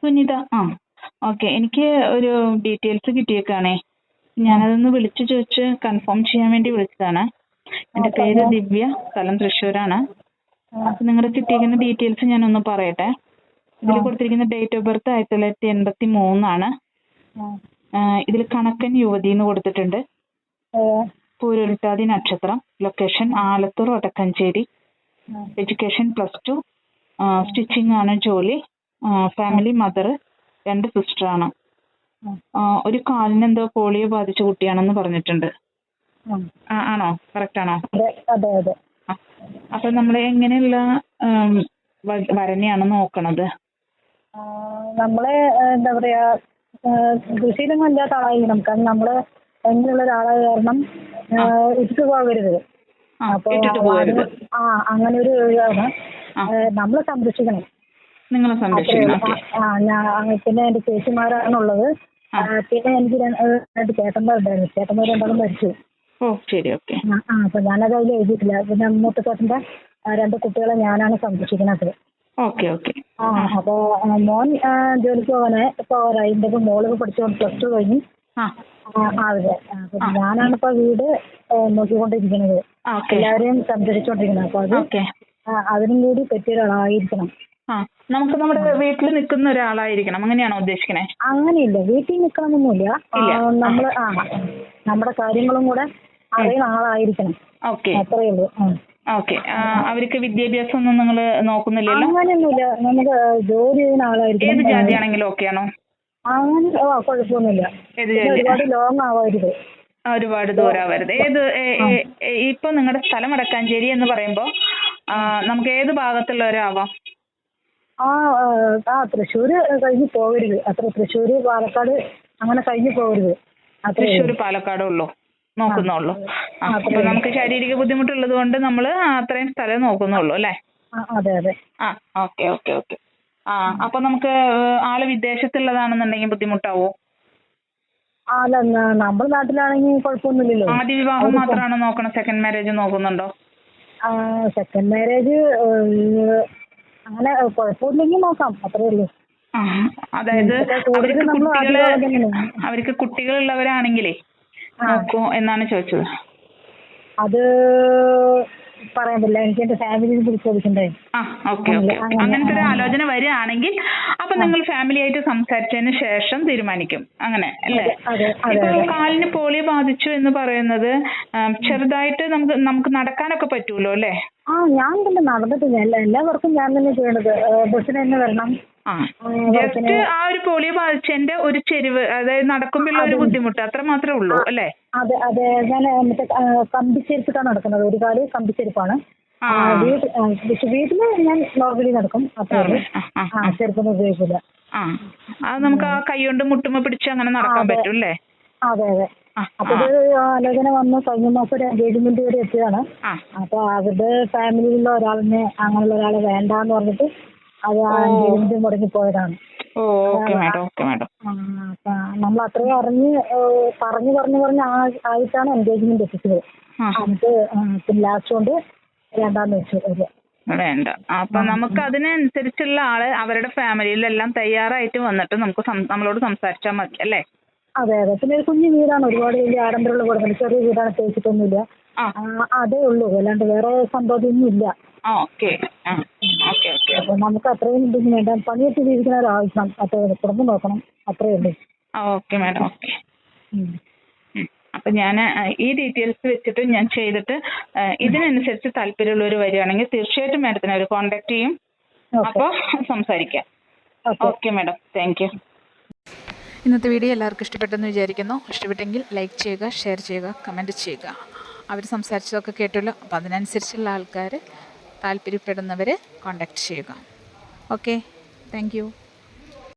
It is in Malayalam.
സുനിത ആ ഓക്കെ. എനിക്ക് ഒരു ഡീറ്റെയിൽസ് കിട്ടിയേക്കാണേ. ഞാനതൊന്ന് വിളിച്ചു ചോദിച്ച് കൺഫേം ചെയ്യാൻ വേണ്ടി വിളിച്ചതാണ്. എന്റെ പേര് ദിവ്യ സ്ഥലം തൃശ്ശൂരാണ്. അപ്പൊ നിങ്ങളുടെ കിട്ടിയിരിക്കുന്ന ഡീറ്റെയിൽസ് ഞാനൊന്ന് പറയട്ടെ. ഇതിൽ കൊടുത്തിരിക്കുന്ന ഡേറ്റ് ഓഫ് ബർത്ത് ആയിരത്തി തൊള്ളായിരത്തി എൺപത്തി മൂന്നാണ് ഇതിൽ കണക്കൻ യുവതി എന്ന് കൊടുത്തിട്ടുണ്ട് പൂരുരുട്ടാതി നക്ഷത്രം location Alathur Vadakkencherry education plus two stitching ആണ് ജോലി. ഫാമിലി മദർ രണ്ട് സിസ്റ്ററാണ് ഒരു കാലിന് എന്തോ പോളിയോ ബാധിച്ച കുട്ടിയാണെന്ന് പറഞ്ഞിട്ടുണ്ട്. ആ, ആണോ? കറക്റ്റ് ആണോ? അതെ. അപ്പൊ നമ്മൾ എങ്ങനെയുള്ള വരനെയാണ് നോക്കണത്? നമ്മളെ എന്താ പറയാ കൃഷിയിലൊന്നും ഇല്ലാത്ത ആളായിരിക്കണം കാരണം നമ്മൾ എങ്ങനെയുള്ള ഒരാളായ കാരണം ഇട്ടിട്ട് പോകരുത്. ആ അപ്പൊ ആ അങ്ങനെ ഒരു ഇതാണ് നമ്മളെ സംരക്ഷിക്കണം. നിങ്ങളെ സംരക്ഷിക്കണം. പിന്നെ എന്റെ ചേച്ചിമാരാണുള്ളത്. ഉള്ളത് പിന്നെ എനിക്ക് രണ്ട് ചേട്ടന്മാരുണ്ടായിരുന്നു. ചേട്ടന്മാർ രണ്ടാളും മരിച്ചു. ഓ ശരി ഓക്കെ. ആ അപ്പൊ ഞാനത് അതിൽ എഴുതിയിട്ടില്ല. പിന്നെ മൂത്ത ചേട്ടന്റെ രണ്ട് കുട്ടികളെ ഞാനാണ് സംരക്ഷിക്കുന്നത് ഓക്കെ ഓക്കെ. ആ അപ്പൊ മോൻ ജോലിക്ക് പോകാനെ പോകാറായി എന്റെ മോൾ പഠിച്ചുകൊണ്ട് പ്ലസ് ടു കഴിഞ്ഞു. അതെ ഞാനാണ് ഇപ്പൊ വീട് നോക്കിക്കൊണ്ടിരിക്കുന്നത്. എല്ലാവരെയും സംരക്ഷിച്ചോണ്ടിരിക്കുന്നത്. അപ്പൊ അത് അതിനും കൂടി പറ്റിയ ഒരാളായിരിക്കണം. ആ നമുക്ക് നമ്മുടെ വീട്ടിൽ നിൽക്കുന്ന ഒരാളായിരിക്കണം. അങ്ങനെയാണോ ഉദ്ദേശിക്കണേ? അങ്ങനെയില്ല. വീട്ടിൽ നിൽക്കണമെന്നൊന്നുമില്ല നമ്മൾ ആ നമ്മുടെ കാര്യങ്ങളും കൂടെ അറിയുന്ന ആളായിരിക്കണം. ഓക്കെ. അത്രേ ഉള്ളൂ. ഓക്കെ. അവർക്ക് വിദ്യാഭ്യാസം ഒന്നും നിങ്ങൾ നോക്കുന്നില്ലല്ലോ? അങ്ങനെയൊന്നുമില്ല. നമുക്ക് ജോലി ചെയ്യുന്ന ഏത് ആളായിരിക്കണം ജാതിയാണെങ്കിലും ഓക്കെ ആണോ അങ്ങനെ കുഴപ്പമൊന്നുമില്ല. ഏത് ജാതി ഒരുപാട് ലോങ് ആവരുത്. ഒരുപാട് ദൂരാവരുത്. ഏത് ഇപ്പൊ നിങ്ങളുടെ സ്ഥലം വടക്കാഞ്ചേരി എന്ന് പറയുമ്പോൾ നമുക്ക് ഏത് ഭാഗത്തുള്ളവരാവാം ആ ആ, തൃശ്ശൂര് കഴിഞ്ഞ് പോകരുത്. അത്ര തൃശ്ശൂര് പാലക്കാട് അങ്ങനെ കഴിഞ്ഞ് പോകരുത്. അത്രേ ഉള്ളൂ. തൃശ്ശൂർ പാലക്കാടേ ഉള്ളൂ. നോക്കുന്നുള്ളൂ. അപ്പൊ നമുക്ക് ശാരീരിക ബുദ്ധിമുട്ടുള്ളത് കൊണ്ട് നമ്മൾ അത്രയും സ്ഥലം നോക്കുന്നുള്ളൂ അല്ലേ? ആ, അതെ അതെ. ആ ഓക്കെ ഓക്കെ ഓക്കെ. ആ അപ്പൊ നമുക്ക് ആൾ വിദേശത്തുള്ളതാണെന്നുണ്ടെങ്കിൽ ബുദ്ധിമുട്ടാവോ? അല്ല നമ്മുടെ നാട്ടിലാണെങ്കിൽ കുഴപ്പമൊന്നുമില്ലല്ലോ. ആദ്യ വിവാഹം മാത്രമാണോ നോക്കണം? സെക്കൻഡ് മാരേജ് നോക്കുന്നുണ്ടോ? സെക്കൻഡ് മാരേജ് അങ്ങനെ കുഴപ്പമില്ലെങ്കിൽ നോക്കാം. അത്രേ ഉള്ളൂ. ആ അതായത് അവർക്ക് കുട്ടികൾ. അവർക്ക് കുട്ടികളുള്ളവരാണെങ്കിലേ നോക്കൂ എന്നാണ് ചോദിച്ചത്. അത് പറയാൻ പറ്റില്ല. എനിക്ക് എന്റെ ഫാമിലിയെ കുറിച്ച് ചോദിക്കണ്ടേ ആ ഓക്കെ ഓക്കെ അങ്ങനത്തെ ഒരു ആലോചന വരികയാണെങ്കിൽ അപ്പൊ നിങ്ങൾ ഫാമിലി ആയിട്ട് സംസാരിച്ചതിന് ശേഷം തീരുമാനിക്കും. അങ്ങനെ അല്ലേ? ഇപ്പൊ കാലിന് പോളിയോ ബാധിച്ചു എന്ന് പറയുന്നത് ചെറുതായിട്ട് നമുക്ക് നമുക്ക് നടക്കാനൊക്കെ പറ്റൂലോ അല്ലേ? ആ ഞാൻ തന്നെ നടന്നിട്ടില്ല. എല്ലാ എല്ലാ വർക്കും ഞാൻ തന്നെ ചെയ്യണത്. ബസ്സിന് തന്നെ വരണം. ജസ്റ്റ് ആ ഒരു പോളിയോ ബാധിച്ചതിന്റെ ഒരു ചെരിവ് അതായത് നടക്കുമ്പോഴുള്ള ഒരു ബുദ്ധിമുട്ട് അത്ര മാത്രമേ ഉള്ളൂ അല്ലേ? അതെ അതെ. ഞാൻ മറ്റേ കമ്പിച്ചെരുപ്പിട്ടാണ് നടക്കുന്നത്. ഒരു കാൽ കമ്പിച്ചെരുപ്പാണ്. വീട്ടിൽ ഞാൻ നോർമലി നടക്കും. അത്രേ ഉള്ളൂ ആ, ആ, ആ. ഉപയോഗിക്കില്ല അത് നമുക്ക് ആ കൈ കൊണ്ട് മുട്ടുമ്പോ പിടിച്ച് അങ്ങനെ നടക്കാൻ. പറ്റും അല്ലേ? അതെ അതെ. അപ്പൊ ഇത് ആലോചന വന്ന്. കഴിഞ്ഞ മാസം ഒരു എൻഗേജ്മെന്റ് വരെ എത്തിയതാണ്. അപ്പൊ അവരുടെ ഫാമിലിയിലുള്ള ഒരാളിനെ അങ്ങനെയുള്ള ഒരാളെ വേണ്ടാന്ന് പറഞ്ഞിട്ട് അത് ആ എൻഗേജ്മെന്റ് മുടങ്ങി പോയതാണ്. നമ്മൾ അത്രയും അറിഞ്ഞ് പറഞ്ഞു പറഞ്ഞു പറഞ്ഞ് ആയിട്ടാണ് എൻഗേജ്മെന്റ് എത്തിച്ചത്. എന്നിട്ട് ലാസ്റ്റ് കൊണ്ട് വേണ്ട. അപ്പൊ നമുക്ക് അതിനനുസരിച്ചുള്ള ആൾ അവരുടെ ഫാമിലിയിലെല്ലാം തയ്യാറായിട്ട് വന്നിട്ട് നമുക്ക് സം- നമ്മളോട് സംസാരിച്ചാൽ മതി അല്ലേ? അതെ അതെ. പിന്നെ ഒരു കുഞ്ഞു വീടാണ്. ഒരുപാട് വലിയ ആഡംബരമുള്ള വീടാണ്. ചെറിയ വീടാണ് തേച്ചിട്ടൊന്നുമില്ല അതേ ഉള്ളൂ. അല്ലാണ്ട് വേറെ സംഭവമൊന്നും ഇല്ല ആ ഓക്കെ. ആ ഓക്കെ ഓക്കെ. അപ്പൊ നമുക്ക് അത്രയും ഇതൊന്നും വേണ്ട. പണിയെടുത്ത് ജീവിക്കുന്ന ഒരാവശ്യം അത്രേ കുടുംബം നോക്കണം. അത്രേ ഉള്ളൂ. Okay madam. ഓക്കെ. അപ്പൊ ഞാൻ ഈ ഡീറ്റെയിൽസ് വെച്ചിട്ട് ഞാൻ ചെയ്തിട്ട് ഇതിനനുസരിച്ച് താല്പര്യമുള്ളവർ വരികയാണെങ്കിൽ തീർച്ചയായിട്ടും മാഡത്തിനെ അവർ കോണ്ടാക്ട് ചെയ്യും. അപ്പോൾ സംസാരിക്കാം. Okay. Okay madam. Thank you ഇന്നത്തെ വീഡിയോ എല്ലാവർക്കും ഇഷ്ടപ്പെട്ടെന്ന് വിചാരിക്കുന്നു. ഇഷ്ടപ്പെട്ടെങ്കിൽ ലൈക്ക് ചെയ്യുക ഷെയർ ചെയ്യുക കമന്റ് ചെയ്യുക. അവർ സംസാരിച്ചതൊക്കെ കേട്ടല്ലോ. അപ്പോൾ അതിനനുസരിച്ചുള്ള ആൾക്കാർ താല്പര്യപ്പെടുന്നവർ കോണ്ടാക്ട് ചെയ്യുക. Okay thank